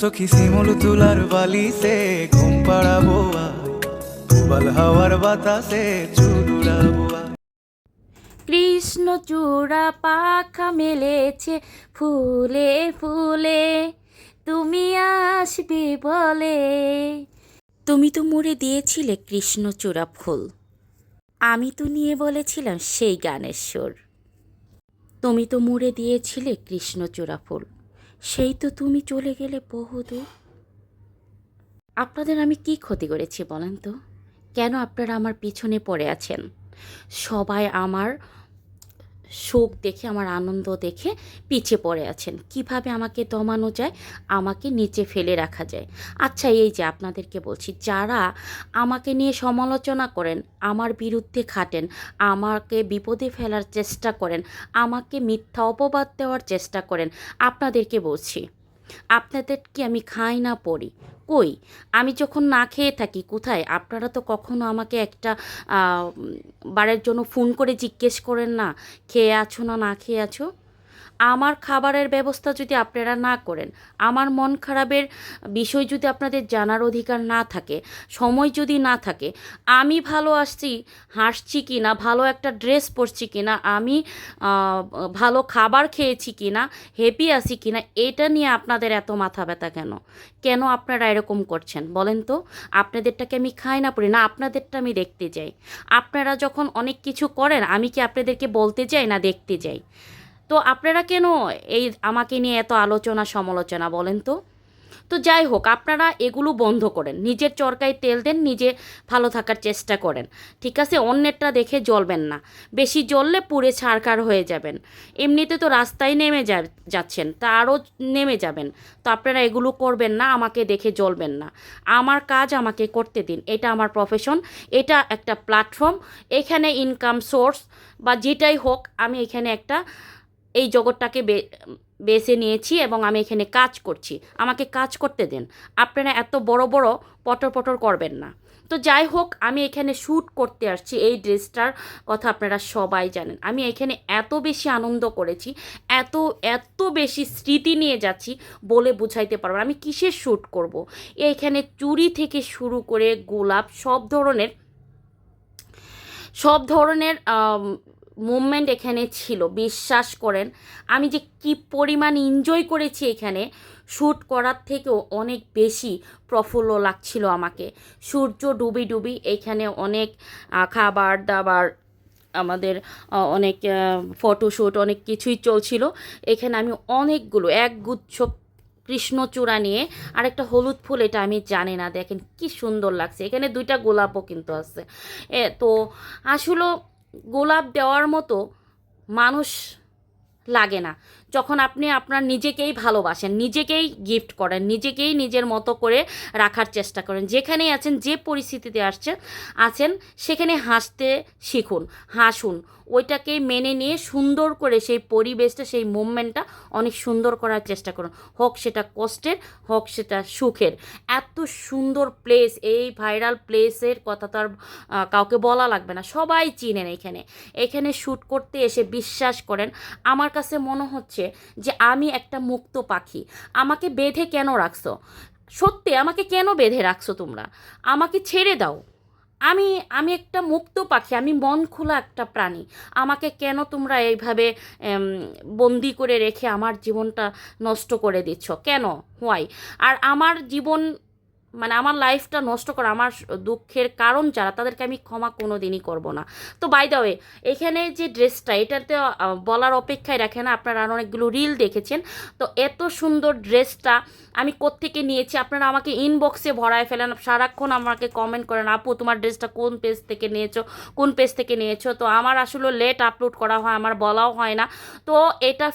সখী শিমুল তুলার বালিতে ঘুম পাড়াবো। উবাল হাওয়ার বাতাসে চুলুড়াবো কৃষ্ণ চূড়া পাখা মেলেছে ফুলে ফুলে তুমি আসবে বলে। তুমি তো মুড়ে দিয়েছিলে কৃষ্ণচূড়া ফুল। আমি তো নিয়ে বলেছিলাম সেই গানের সুর। তুমি তো মুড়ে দিয়েছিলে কৃষ্ণচূড়া ফুল। সেই তো তুমি চলে গেলে বহুদূর। আপনাদের আমি কি ক্ষতি করেছি বলেন তো? কেন আপনারা আমার পিছনে পড়ে আছেন? সবাই আমার সুখ দেখে, আমার আনন্দ দেখে পিছে পড়ে আছেন। কীভাবে আমাকে দমানো যায়? আমাকে নিচে ফেলে রাখা যায়। আচ্ছা এই যে আপনাদেরকে বলছি, যারা আমাকে নিয়ে সমালোচনা করেন, আমার বিরুদ্ধে খাটেন, আমাকে বিপদে ফেলার চেষ্টা করেন, আমাকে মিথ্যা অপবাদ দেওয়ার চেষ্টা করেন, আপনাদেরকে বলছি, আপনাদের কি আমি খাই না পড়ি? কই? আমি যখন না খেয়ে থাকি, কোথায়? আপনারা তো কখনো আমাকে একটা বারের জন্য ফোন করে জিজ্ঞেস করেন না, খেয়ে আছো না না খেয়ে আছো? আমার খাবারের ব্যবস্থা যদি আপনারা না করেন, আমার মন খারাপের বিষয় যদি আপনাদের জানার অধিকার না থাকে, সময় যদি না থাকে, আমি ভালো আসছি, হাসছি কি না ভালো একটা ড্রেস পরছি কি না আমি ভালো খাবার খেয়েছি কি না হ্যাপি আছি কি না এটা নিয়ে আপনাদের এত মাথা ব্যথা কেন? কেন আপনারা এরকম করছেন? বলেন তো। আপনাদেরটাকে আমি খাই না পড়ি, না, আপনাদেরটা আমি দেখতে যাই। আপনারা যখন অনেক কিছু করেন, আমি কি আপনাদেরকে বলতে যাই না দেখতে যাই? তো আপনারা কেন এই আমাকে নিয়ে এত আলোচনা সমালোচনা বলেন তো? তো যাই হোক, আপনারা এগুলো বন্ধ করেন। নিজের চরকায় তেল দেন, নিজে ভালো থাকার চেষ্টা করেন। ঠিক আছে? অন্যেরটা দেখে জ্বলবেন না। বেশি জ্বললে পুড়ে ছাড়কার হয়ে যাবেন। এমনিতে তো রাস্তায় নেমে যা, যাচ্ছেন, তা আরও নেমে যাবেন। তো আপনারা এগুলো করবেন না, আমাকে দেখে জ্বলবেন না। আমার কাজ আমাকে করতে দিন। এটা আমার প্রফেশন এটা একটা প্ল্যাটফর্ম এখানে ইনকাম সোর্স বা যেটাই হোক, আমি এখানে একটা এই জগৎটাকে বেছে নিয়েছি এবং আমি এখানে কাজ করছি। আমাকে কাজ করতে দেন। আপনারা এত বড় বড় পটর পটর করবেন না। তো যাই হোক, আমি এখানে শ্যুট করতে আসছি। এই ড্রেসটার কথা আপনারা সবাই জানেন। আমি এখানে এত বেশি আনন্দ করেছি, এত এত বেশি স্মৃতি নিয়ে যাচ্ছি বলে বুঝাইতে পারব আমি কিসের শ্যুট করব। এইখানে চুড়ি থেকে শুরু করে গোলাপ সব ধরনের সব ধরনের মুভমেন্ট এখানে ছিল, বিশ্বাস করেন। আমি যে কি পরিমাণ এনজয় করেছি এখানে শ্যুট করার থেকেও অনেক বেশি প্রফুল্ল লাগছিল আমাকে। সূর্য ডুবি ডুবি এখানে অনেক খাবার দাবার, আমাদের অনেক ফটোশ্যুট অনেক কিছুই চলছিল। এখানে আমি অনেকগুলো এক গুচ্ছ কৃষ্ণচূড়া নিয়ে আর একটা হলুদ ফুল, এটা আমি জানি না, দেখেন কি সুন্দর লাগছে। এখানে দুইটা গোলাপও কিন্তু আছে। এ, তো আসলে গোলাপ দেওয়ার মতো মানুষ লাগে না। যখন আপনি আপনার নিজেকেই ভালোবাসেন, নিজেকেই গিফট করেন, নিজেকেই নিজের মতো করে রাখার চেষ্টা করেন, যেখানেই আছেন, যে পরিস্থিতিতে আসছেন, আছেন, সেখানে হাসতে শিখুন, হাসুন। ওইটাকে মেনে নিয়ে সুন্দর করে সেই পরিবেশটা, সেই মুভমেন্টটা অনেক সুন্দর করার চেষ্টা করুন। হোক সেটা কষ্টের, হোক সেটা সুখের। এত সুন্দর প্লেস এই ভাইরাল প্লেসের কথা তো আর কাউকে বলা লাগবে না। সবাই চিনেন এখানে। এখানে শ্যুট করতে এসে বিশ্বাস করেন। আমার কাছে মনে হচ্ছে যে আমি একটা মুক্ত পাখি। আমাকে বেঁধে কেন রাখছো? সত্যি, আমাকে কেন বেঁধে রাখছো তোমরা? আমাকে ছেড়ে দাও। আমি আমি একটা মুক্ত পাখি, আমি মন খোলা একটা প্রাণী। আমাকে কেন তোমরা এইভাবে বন্দি করে রেখে আমার জীবনটা নষ্ট করে দিচ্ছ? কেন? হোয়াই আর আমার জীবন মানে আমার লাইফটা নষ্ট করা, আমার দুঃখের কারণ যারা, তাদেরকে আমি ক্ষমা কোনো দিনই করব না। তো বাই দা ওয়ে এখানে যে ড্রেসটা, এটাতে বলার অপেক্ষায় রাখে না আপনারা আরও অনেকগুলো রিল দেখেছেন। তো এত সুন্দর ড্রেসটা আমি কোত্থেকে নিয়েছি, আপনারা আমাকে ইনবক্সে ভরায় ফেলেন, সারাক্ষণ আমাকে কমেন্ট করেন, আপু, তোমার ড্রেসটা কোন পেজ থেকে নিয়েছো, কোন পেজ থেকে নিয়েছো? তো আমার আসলে লেট আপলোড করা হয়, আমার বলাও হয় না। তো এটা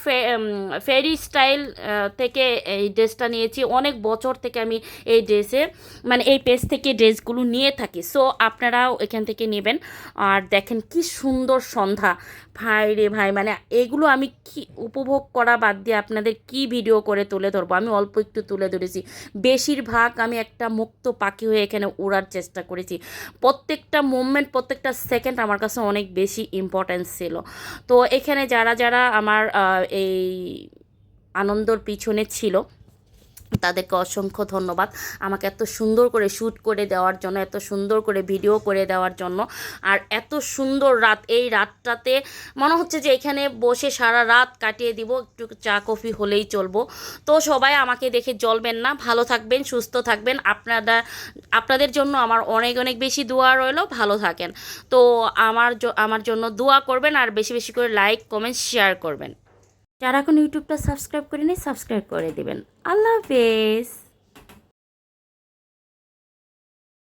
ফেরি স্টাইল থেকে এই ড্রেসটা নিয়েছি। অনেক বছর থেকে আমি এই ড্রেসে মানে এই পেজ থেকে ড্রেসগুলো নিয়ে থাকি। সো আপনারাও এখান থেকে নেবেন। আর দেখেন কি সুন্দর সন্ধ্যা। ভাই রে ভাই মানে এগুলো আমি কি উপভোগ করা বাদ দিয়ে আপনাদের কি ভিডিও করে তুলে ধরবো? আমি অল্প একটু তুলে ধরেছি। বেশিরভাগ আমি একটা মুক্ত পাখি হয়ে এখানে উড়ার চেষ্টা করেছি। প্রত্যেকটা মুভমেন্ট প্রত্যেকটা সেকেন্ড আমার কাছে অনেক বেশি ইম্পর্ট্যান্স ছিল। তো এখানে যারা যারা আমার এই আনন্দর পিছনে ছিল তাদেরকে অসংখ্য ধন্যবাদ। আমাকে এত সুন্দর করে শ্যুট করে দেওয়ার জন্য, এত সুন্দর করে ভিডিও করে দেওয়ার জন্য। আর এত সুন্দর রাত, এই রাতটাতে মনে হচ্ছে যে এখানে বসে সারা রাত কাটিয়ে দিব, একটু চা কফি হলেই চলবো। তো সবাই আমাকে দেখে জ্বলবেন না, ভালো থাকবেন, সুস্থ থাকবেন। আপনারা, আপনাদের জন্য আমার অনেক অনেক বেশি দোয়া রইল, ভালো থাকেন। তো আমার আমার জন্য দোয়া করবেন আর বেশি বেশি করে লাইক, কমেন্ট, শেয়ার করবেন। যারা এখন ইউটিউবটা সাবস্ক্রাইব করেনি সাবস্ক্রাইব করে দেবেন। আল্লাহ হাফেজ।